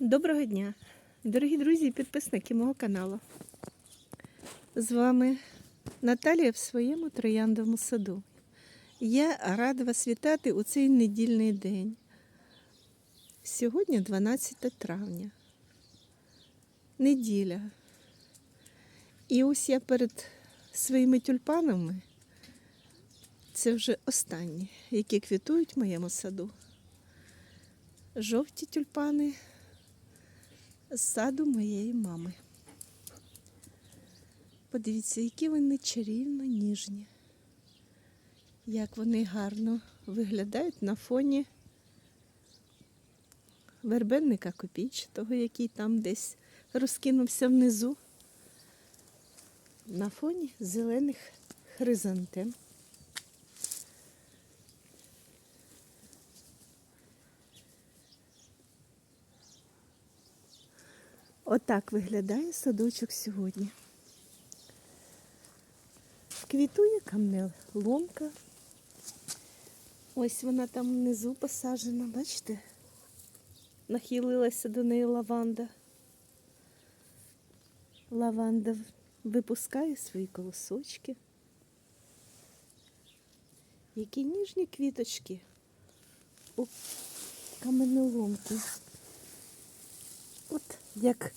Доброго дня, дорогі друзі і підписники мого каналу. З вами Наталія в своєму трояндовому саду. Я рада вас вітати у цей недільний день. Сьогодні 12 травня. Неділя. І ось я перед своїми тюльпанами. Це вже останні, які квітують в моєму саду. Жовті тюльпани з саду моєї мами. Подивіться, які вони чарівно ніжні. Як вони гарно виглядають на фоні вербенника копійчатого, який там десь розкинувся внизу. На фоні зелених хризантем. Отак виглядає садочок сьогодні. Квітує камнел ломка. Ось вона там внизу посаджена, бачите? Нахилилася до неї лаванда. Лаванда випускає свої колосочки. Які ніжні квіточки у каменоломку. От як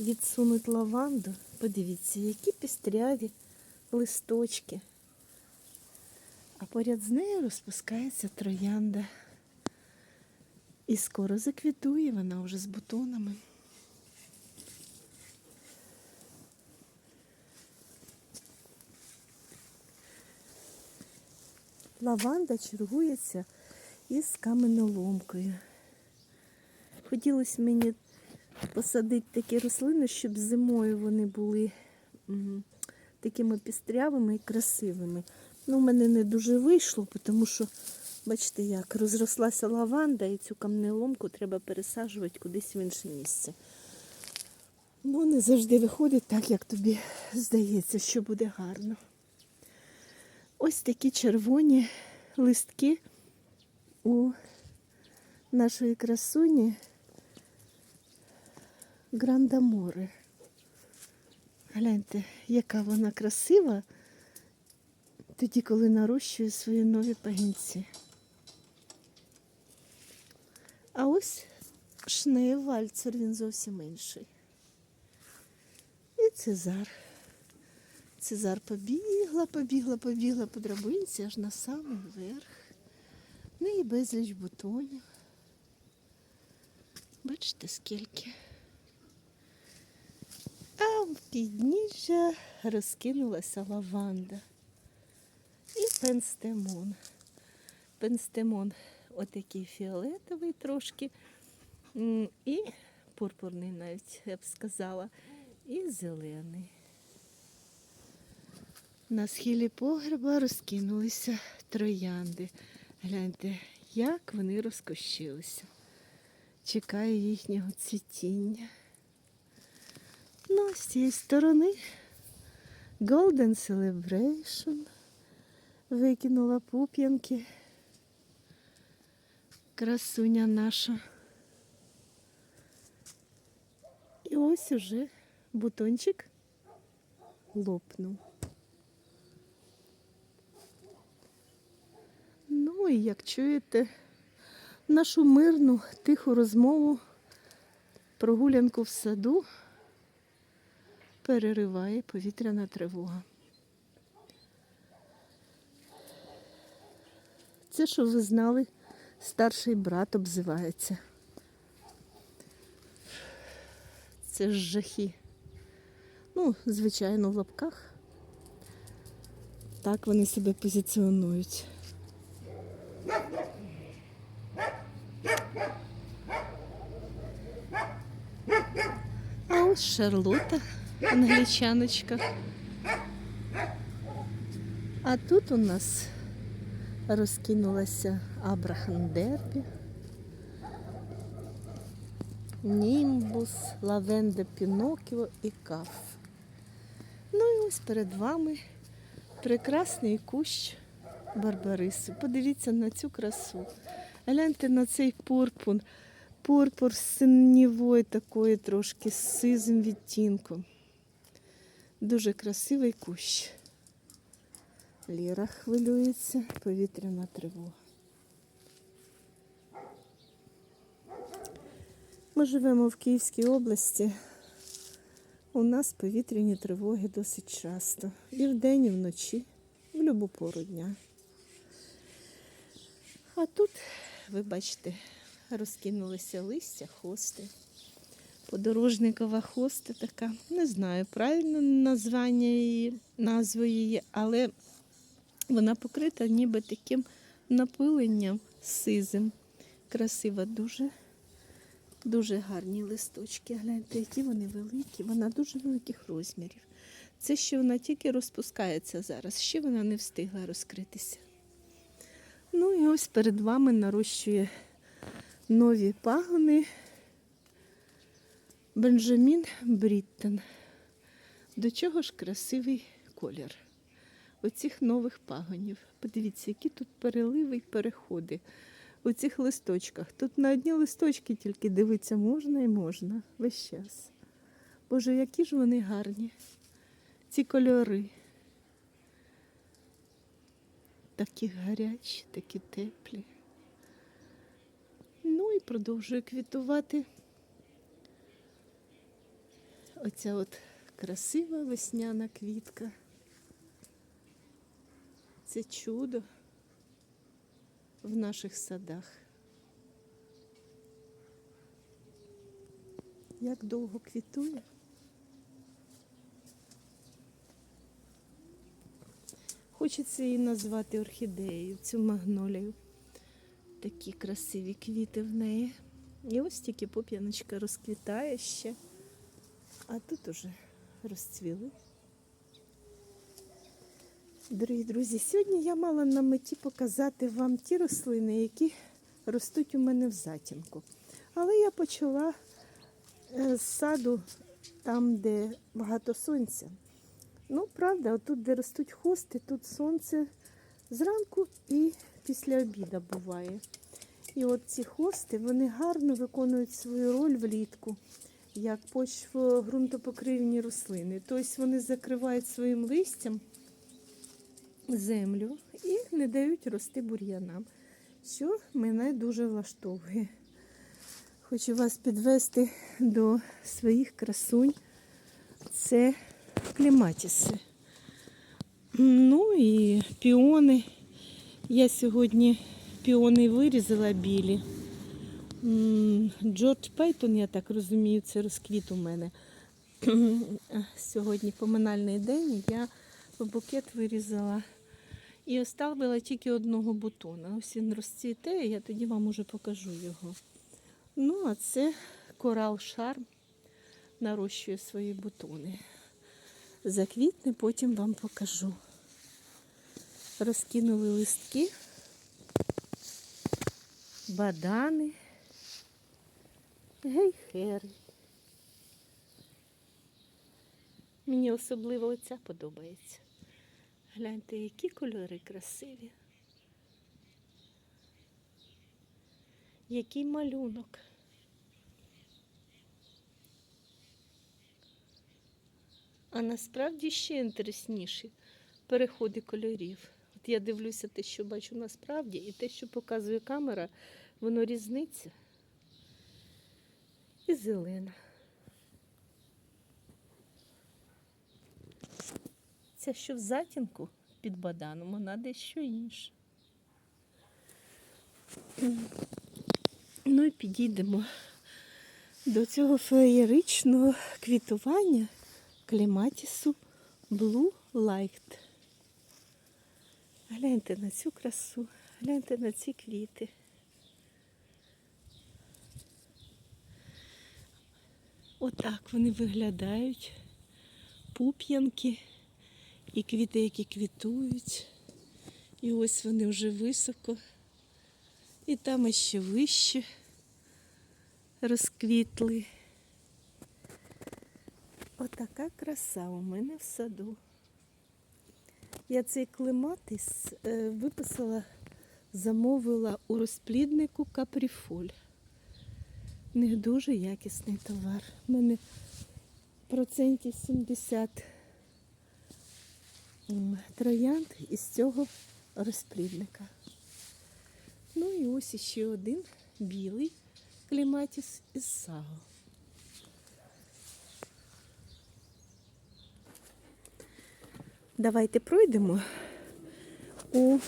відсунуть лаванду, подивіться, які пістряві листочки. А поряд з нею розпускається троянда. І скоро заквітує вона вже з бутонами. Лаванда чергується із каменоломкою. Хотілося мені посадити такі рослини, щоб зимою вони були такими пістрявими і красивими. Ну, у мене не дуже вийшло, тому що, бачите, як розрослася лаванда, і цю камнеломку треба пересаджувати кудись в інше місце. Ну, не завжди виходить так, як тобі здається, що буде гарно. Ось такі червоні листки у нашої красуні Грандаморе. Гляньте, яка вона красива, тоді, коли нарощує свої нові пагінці. А ось шнею вальцер, він зовсім інший. І Цезар. Цезар побігла, побігла, побігла по драбинці аж на самий верх. В неї безліч бутонів. Бачите, скільки. А в підніжжя розкинулася лаванда. І пенстемон. Пенстемон отакий фіолетовий трошки. І пурпурний навіть, я б сказала, і зелений. На схилі погреба розкинулися троянди. Гляньте, як вони розкощилися. Чекаю їхнього цвітіння. Ну, з цієї сторони Golden Celebration викинула пуп'янки. Красуня наша. І ось уже бутончик лопнув. Ну і як чуєте, нашу мирну тиху розмову, прогулянку в саду перериває повітряна тривога. Це, що ви знали, старший брат обзивається. Це ж жахи. Ну, звичайно, в лапках. Так вони себе позиціонують. А ось Шарлота, англічаночка. А тут у нас розкинулася Абрахам Дербі, Німбус, Лавенда Пінокіо і Каф. Ну і ось перед вами прекрасний кущ Барбариси. Подивіться на цю красу. Гляньте на цей пурпур, Пурпур з синівою такою трошки з сизим відтінком. Дуже красивий кущ. Ліра хвилюється, повітряна тривога. Ми живемо в Київській області. У нас повітряні тривоги досить часто. І вдень, і вночі, в будь-яку пору дня. А тут, ви бачите, розкинулися листя, хости. Подорожникова хоста така. Не знаю правильно названня її, назву її, але вона покрита ніби таким напиленням сизим. Красива дуже. Дуже гарні листочки. Гляньте, які вони великі. Вона дуже великих розмірів. Це ще вона тільки розпускається зараз, ще вона не встигла розкритися. Ну і ось перед вами нарощує нові пагони Бенджамін Бріттон. До чого ж красивий колір оцих нових пагонів. Подивіться, які тут переливи й переходи у цих листочках. Тут на одні листочки тільки дивитися можна і можна весь час. Боже, які ж вони гарні, ці кольори. Такі гарячі, такі теплі. Ну і продовжує квітувати. Оця от красива весняна квітка. Це чудо в наших садах. Як довго квітує. Хочеться її назвати орхідеєю, цю магнолію. Такі красиві квіти в неї. І ось тільки поп'яночка розквітає ще, а тут уже розцвіли. Дорогі друзі, сьогодні я мала на меті показати вам ті рослини, які ростуть у мене в затінку. Але я почала е, з саду там, де багато сонця. Ну, правда, отут, де ростуть хости, тут сонце зранку і після обіду буває. І от ці хости вони гарно виконують свою роль влітку, як почвоґрунтопокривні рослини. Тобто вони закривають своїм листям землю і не дають рости бур'янам, що мене дуже влаштовує. Хочу вас підвести до своїх красунь. Це клематіси. Ну і піони. Я сьогодні піони вирізала білі. Джордж Пейтон, я так розумію, це розквіт у мене. Сьогодні поминальний день я букет вирізала і оставила тільки одного бутона. Ось він розцвіте, я тоді вам уже покажу його. Ну, а це корал шарм нарощує свої бутони. Заквітне, потім вам покажу. Розкинули листки, бадани, гейхери. Мені особливо оця подобається. Гляньте, які кольори красиві. Який малюнок. А насправді ще інтересніші переходи кольорів. От я дивлюся те, що бачу насправді, і те, що показує камера, воно різниця. І зелена. Ця що в затінку під баданом, вона дещо інша. Ну і підійдемо до цього феєричного квітування клематісу Blue Light. Гляньте на цю красу, гляньте на ці квіти. Отак вони виглядають. Пуп'янки і квіти, які квітують. І ось вони вже високо. І там ще вище розквітли. Отака краса у мене в саду. Я цей клематис е, виписала, замовила у розпліднику капріфоль. В них дуже якісний товар. У мене процентів 70 троянд із цього розплідника. Ну і ось іще один білий клематіс із саго. Давайте пройдемо у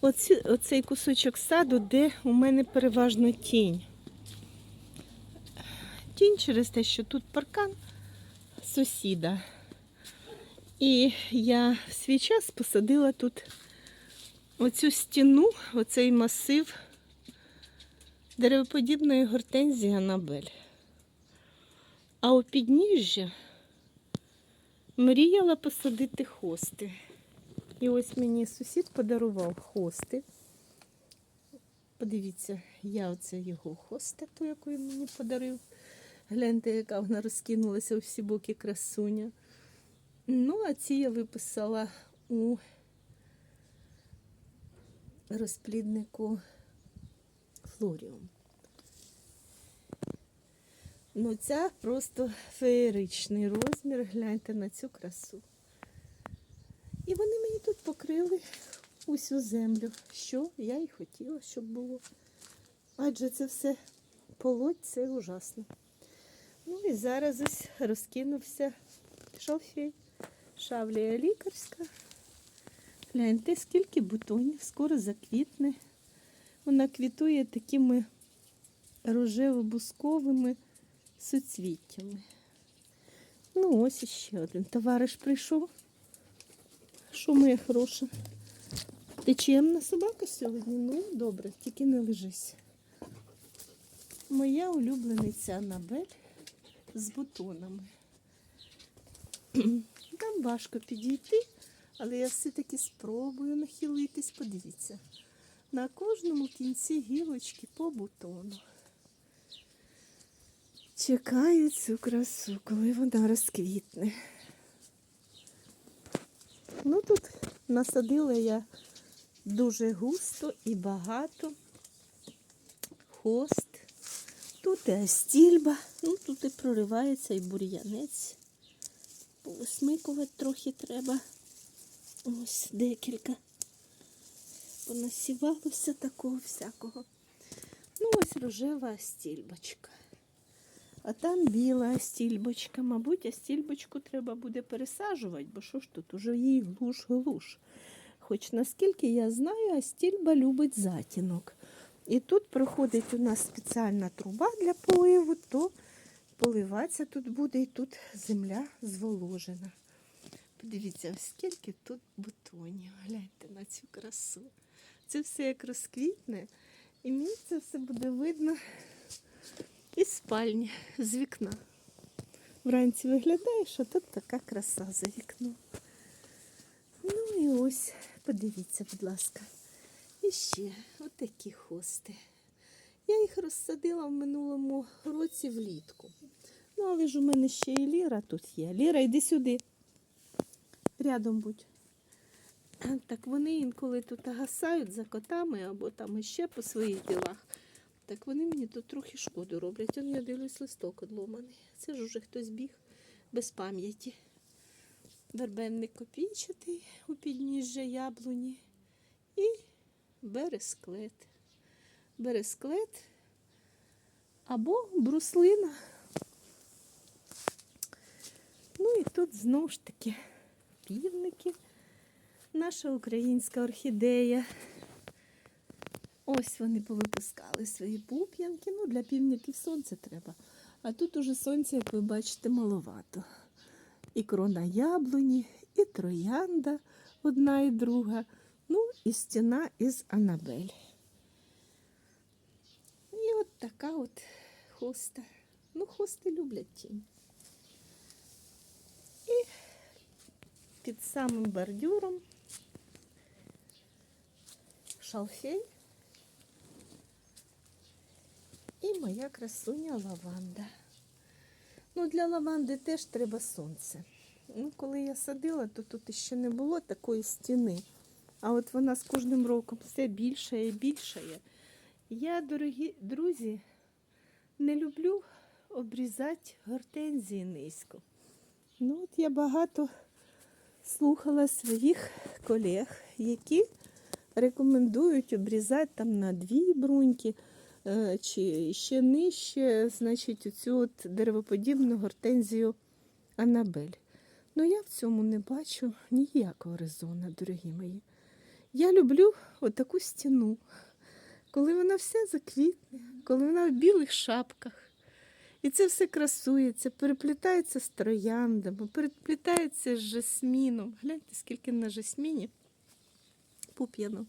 оці, оцей кусочок саду, де у мене переважно тінь. Тінь через те, що тут паркан сусіда. І я в свій час посадила тут оцю стіну, оцей масив деревоподібної гортензії Анабель. А у підніжжя мріяла посадити хости. І ось мені сусід подарував хости. Подивіться, я оце його хоста, ту, яку він мені подарив. Гляньте, яка вона розкинулася у всі боки красуня. Ну, а ці я виписала у розпліднику Флоріум. Ну, ця просто феєричний розмір. Гляньте на цю красу. І вони мені тут покрили усю землю, що я і хотіла, щоб було. Адже це все полоть, це ужасно. Ну і зараз ось розкинувся шалфей. Шавлія лікарська. Гляньте, скільки бутонів, скоро заквітне. Вона квітує такими рожево-бусковими суцвіттями. Ну, ось іще один товариш прийшов. Що моя хороша? Ти чемна собака сьогодні? Ну, добре, тільки не лежись. Моя улюблениця Анабель з бутонами. Там важко підійти, але я все-таки спробую нахилитись. Подивіться. На кожному кінці гілочки по бутону. Чекаю цю красу, коли вона розквітне. Ну тут насадила я дуже густо і багато. Хост. Тут і астільба, ну тут і проривається і бур'янець. Повисмикувати трохи треба. Ось декілька. Понасівалося такого всякого. Ну, ось рожева астільбочка. А там біла астільбочка. Мабуть, астільбочку треба буде пересаджувати, бо що ж тут уже їй глуш-глуш. Хоч наскільки я знаю, астільба любить затінок. І тут проходить у нас спеціальна труба для поливу, то поливатися тут буде і тут земля зволожена. Подивіться, скільки тут бутонів. Гляньте на цю красу. Це все як розквітне, і мені це все буде видно із спальні, з вікна. Вранці виглядаєш, а тут така краса за вікном. Ну і ось, подивіться, будь ласка. І ще отакі хости. Я їх розсадила в минулому році влітку. Ну, але ж у мене ще і Ліра тут є. Ліра, йди сюди. Рядом будь. Так вони інколи тут гасають за котами або там іще по своїх ділах. Так вони мені тут трохи шкоду роблять. Он я дивлюсь, листок одломаний. Це ж уже хтось біг без пам'яті. Вербенник копійчатий у підніжжя яблуні і бересклет. Бересклет або бруслина. Ну і тут знову ж таки півники. Наша українська орхідея. Ось вони повипускали свої пуп'янки. Ну, для півників сонце треба. А тут уже сонця, як ви бачите, маловато. І крона яблуні, і троянда одна і друга. Ну, і стіна із Анабель. І от така от хоста. Ну, хости люблять тінь. І під самим бордюром шалфей і моя красуня лаванда. Ну, для лаванди теж треба сонце. Ну, коли я садила, то тут ще не було такої стіни. А от вона з кожним роком все більше і більшає. Я, дорогі друзі, не люблю обрізати гортензії низько. Ну, от я багато слухала своїх колег, які рекомендують обрізати там на дві бруньки е, чи ще нижче, значить, оцю от деревоподібну гортензію Анабель. Ну я в цьому не бачу ніякого резона, дорогі мої. Я люблю отаку стіну, коли вона вся заквітне, коли вона в білих шапках. І це все красується, переплітається з трояндами, переплітається з жасміном. Гляньте, скільки на жасміні пуп'янок.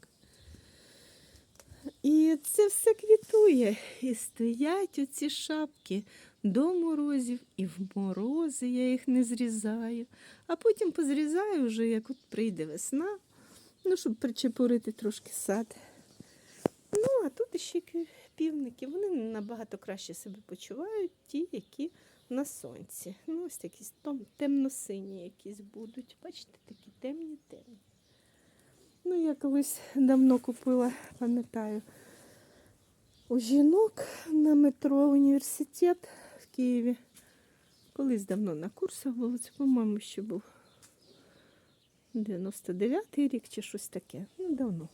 І це все квітує. І стоять оці шапки до морозів, і в морози я їх не зрізаю. А потім позрізаю вже, як от прийде весна, ну, щоб причепурити трошки сад. Ну, а тут ще півники. Вони набагато краще себе почувають, ті, які на сонці. Ну, ось такі темно-сині якісь будуть. Бачите, такі темні темні. Ну, я колись давно купила, пам'ятаю, у жінок на метро університет в Києві. Колись давно на курсах було, це, по-моєму, ще був 99-й рік чи щось таке. Ну, давно.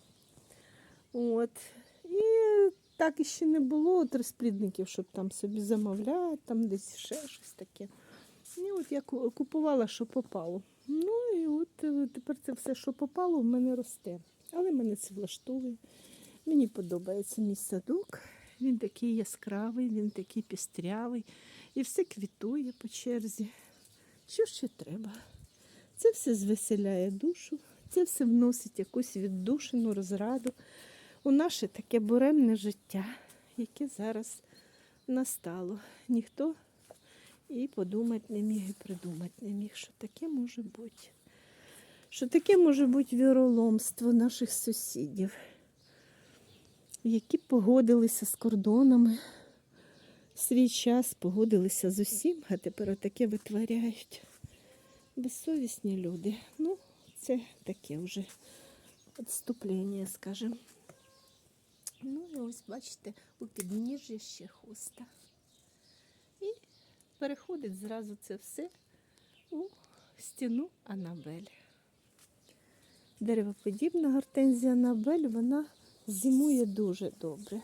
От. І так іще не було от розплідників, щоб там собі замовляти, там десь ще щось таке. І от я купувала, що попало. Ну і от е, тепер це все, що попало, в мене росте. Але мене це влаштовує. Мені подобається мій садок. Він такий яскравий, він такий пістрявий. І все квітує по черзі. Що ще треба? Це все звеселяє душу, це все вносить якусь віддушину, розраду у наше таке буремне життя, яке зараз настало. Ніхто і подумати не міг, і придумати не міг, що таке може бути. Що таке може бути віроломство наших сусідів, які погодилися з кордонами свій час, погодилися з усім, а тепер отаке витворяють. Безсовісні люди. Ну, це таке вже відступлення, скажімо. Ну і ось бачите, у підніжжі ще хуста. І переходить зразу це все у стіну Анабель. Деревоподібна гортензія Анабель, вона зимує дуже добре,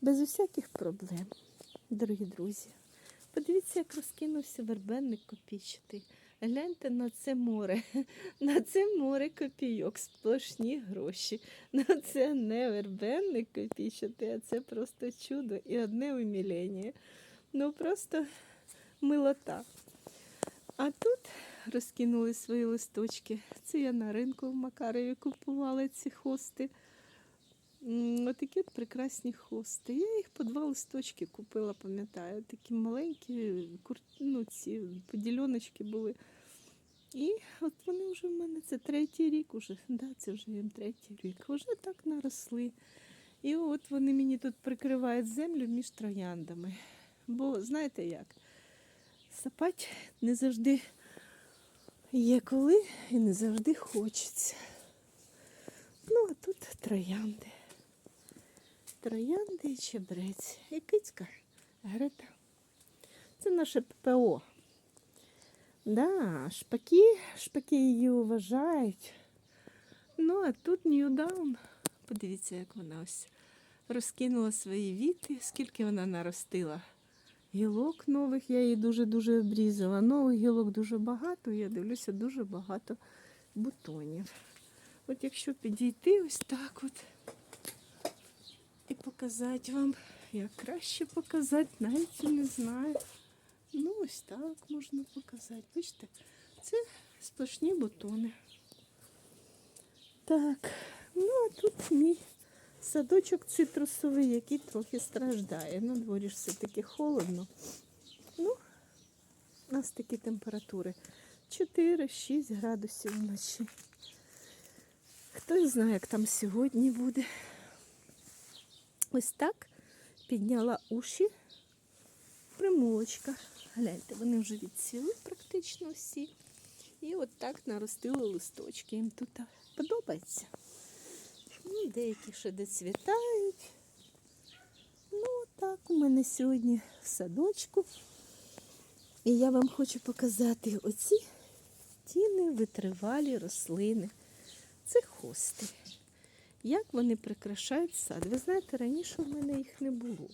без усяких проблем, дорогі друзі. Подивіться, як розкинувся вербенник копійчатий. Гляньте на це море. На це море копійок, сплошні гроші. Ну це не вербенник копійчатий, а це просто чудо і одне умілення. Ну просто милота. А тут розкинули свої листочки. Це я на ринку в Макарові купувала ці хости. От прекрасні хости. Я їх по два листочки купила, пам'ятаю. Такі маленькі, ну, ці подільоночки були. І от вони вже в мене це третій рік уже. Да, це вже їм третій рік. Вже так наросли. І от вони мені тут прикривають землю між трояндами. Бо знаєте як? Сапать не завжди є коли і не завжди хочеться. Ну, а тут троянди. Троянди і чебрець. І кицька Грета. Це наше ППО. Да, шпаки, шпаки її вважають. Ну, а тут Ньюдаун. Подивіться, як вона ось розкинула свої віти, скільки вона наростила. Гілок нових я її дуже-дуже обрізала. Нових гілок дуже багато, я дивлюся, дуже багато бутонів. От якщо підійти ось так от і показати вам, як краще показати, навіть не знаю. Ну, ось так можна показати. Бачите, це сплошні бутони. Так, ну а тут мій садочок цитрусовий, який трохи страждає. На дворі ж все-таки холодно. Ну, у нас такі температури 4-6 градусів вночі. Хтось знає, як там сьогодні буде. Ось так підняла уші примулочка. Гляньте, вони вже відсіли практично всі. І от так наростили листочки. Їм тут подобається. Ну, деякі ще доцвітають. Ну, так. у мене сьогодні в садочку. І я вам хочу показати оці тіни витривалі рослини. Це хости. Як вони прикрашають сад. Ви знаєте, раніше в мене їх не було.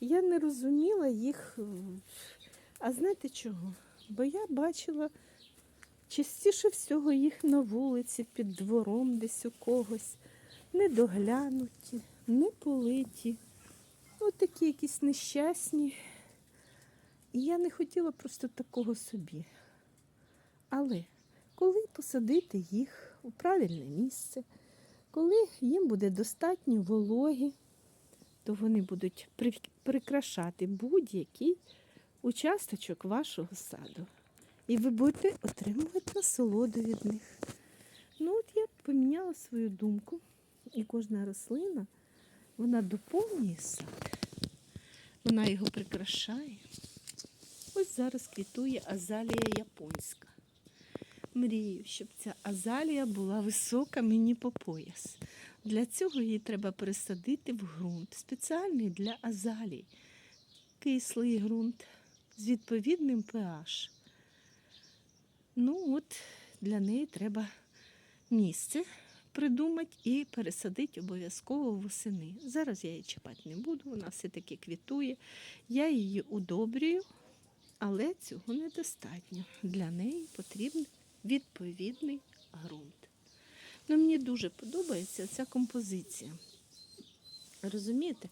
Я не розуміла їх. А знаєте чого? Бо я бачила частіше всього їх на вулиці, під двором, десь у когось. Недоглянуті, не политі. Ось такі якісь нещасні. І я не хотіла просто такого собі. Але коли посадити їх у правильне місце, коли їм буде достатньо вологи, то вони будуть при- прикрашати будь-який участочок вашого саду. І ви будете отримувати насолоду від них. Ну, от я поміняла свою думку, і кожна рослина вона доповнює сад, вона його прикрашає. Ось зараз квітує азалія японська. Мрію, щоб ця азалія була висока мені по пояс. Для цього її треба пересадити в ґрунт, спеціальний для азалій. Кислий ґрунт з відповідним pH. Ну, от для неї треба місце придумати і пересадити обов'язково восени. Зараз я її чіпати не буду, вона все-таки квітує. Я її удобрюю, але цього недостатньо. Для неї потрібен відповідний ґрунт. Ну, мені дуже подобається ця композиція. Розумієте?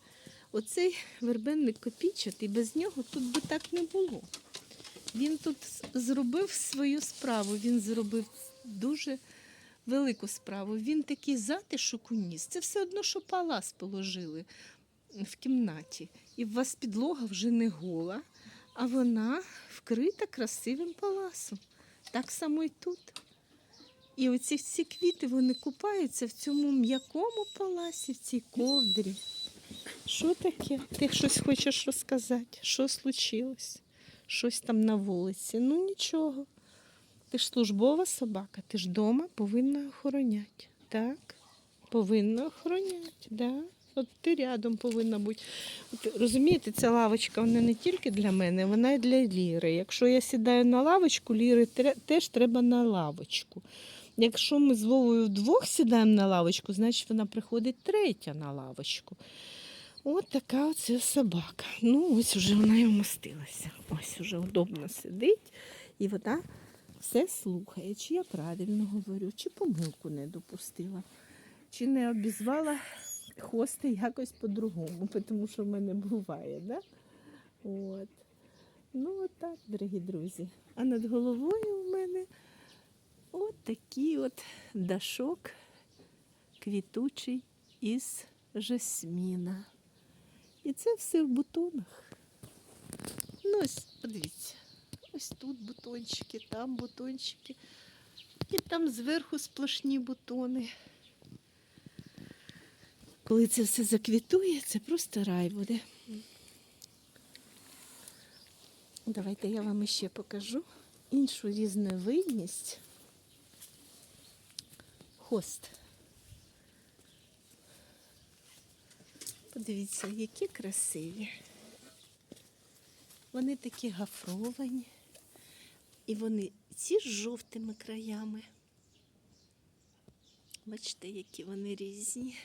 Оцей вербенник копійчатий, без нього тут би так не було. Він тут зробив свою справу, він зробив дуже велику справу. Він такий затишок уніс. Це все одно, що палас положили в кімнаті. І у вас підлога вже не гола, а вона вкрита красивим паласом. Так само і тут. І оці всі квіти вони купаються в цьому м'якому паласі, в цій ковдрі. Що таке? Ти щось хочеш розказати? Що случилось? Щось там на вулиці. Ну нічого. Ти ж службова собака, ти ж вдома повинна охороняти. Так? Повинна охороняти, да? От ти рядом повинна бути. От, розумієте, ця лавочка вона не тільки для мене, вона і для Ліри. Якщо я сідаю на лавочку, Ліри теж треба на лавочку. Якщо ми з Вовою вдвох сідаємо на лавочку, значить вона приходить третя на лавочку. От така оця собака. Ну, ось уже вона і вмостилася. Ось уже удобно сидить. І вона все слухає, чи я правильно говорю, чи помилку не допустила, чи не обізвала хости якось по-другому, тому що в мене буває, да? От. Ну, от так, дорогі друзі. А над головою в мене от такий от дашок квітучий із жасміна. І це все в бутонах. Ну, ось, подивіться. Ось тут бутончики, там бутончики. І там зверху сплошні бутони. Коли це все заквітує, це просто рай буде. Давайте я вам ще покажу іншу різновидність. Хост. Подивіться, які красиві. Вони такі гафровані. І вони ці з жовтими краями. Бачите, які вони різні.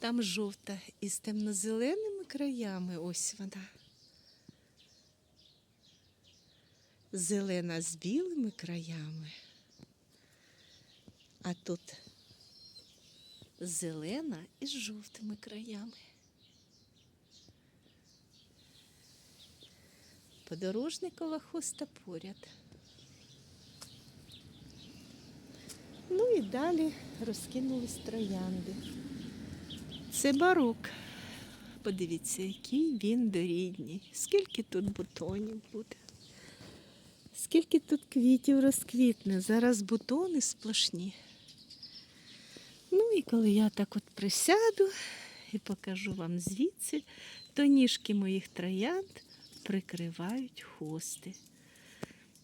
Там жовта із темно-зеленими краями, ось вона. Зелена з білими краями. А тут зелена із жовтими краями. Подорожникова хоста поряд. Ну і далі розкинулись троянди. Це барок. Подивіться, який він дорідній. Скільки тут бутонів буде. Скільки тут квітів розквітне. Зараз бутони сплошні. Ну і коли я так от присяду і покажу вам звідси, то ніжки моїх троянд прикривають хости.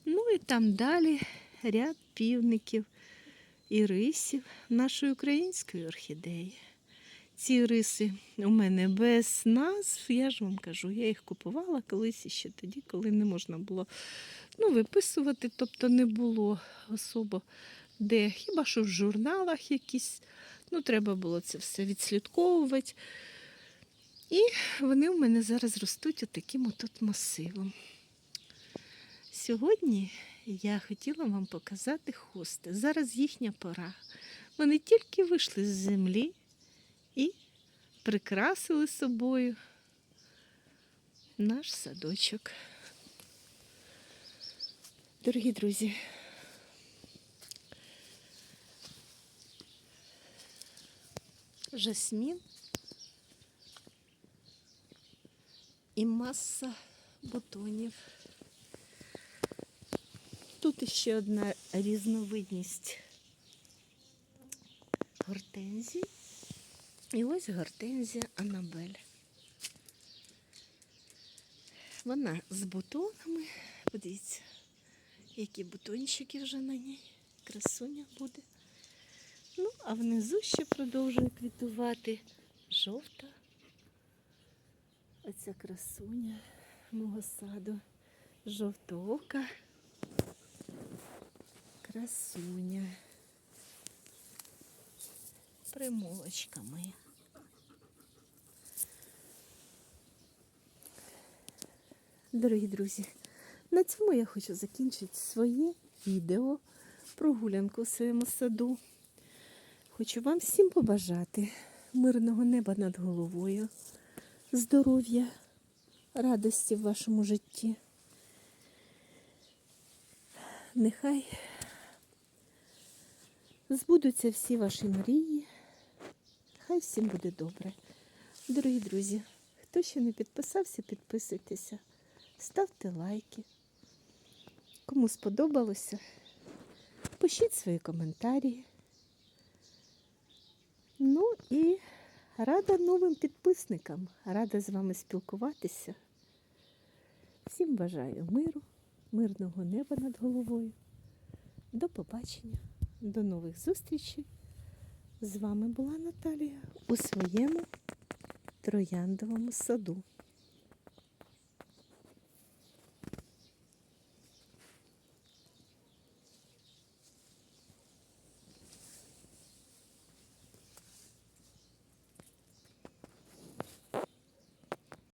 Ну і там далі ряд півників і рисів нашої української орхідеї. Ці риси у мене без назв. Я ж вам кажу, я їх купувала колись ще тоді, коли не можна було ну, виписувати, тобто не було особо де, хіба що в журналах якісь. Ну, треба було це все відслідковувати. І вони у мене зараз ростуть отаким отут масивом. Сьогодні я хотіла вам показати хости. Зараз їхня пора. Вони тільки вийшли з землі і прикрасили собою наш садочок. Дорогі друзі, жасмін і маса бутонів. Тут іще одна різновидність гортензій. І ось гортензія Анабель. Вона з бутонами. Подивіться, які бутончики вже на ній. Красуня буде. Ну, а внизу ще продовжує квітувати жовта. Оця красуня мого саду. Жовтоока. Красуня. Примолочка моя. Дорогі друзі, на цьому я хочу закінчити своє відео прогулянку в своєму саду. Хочу вам всім побажати мирного неба над головою, здоров'я, радості в вашому житті. Нехай збудуться всі ваші мрії. Хай всім буде добре. Дорогі друзі, хто ще не підписався, підписуйтеся, ставте лайки. Кому сподобалося, пишіть свої коментарі. Ну і рада новим підписникам, рада з вами спілкуватися. Всім бажаю миру, мирного неба над головою. До побачення, до нових зустрічей. З вами була Наталія у своєму трояндовому саду.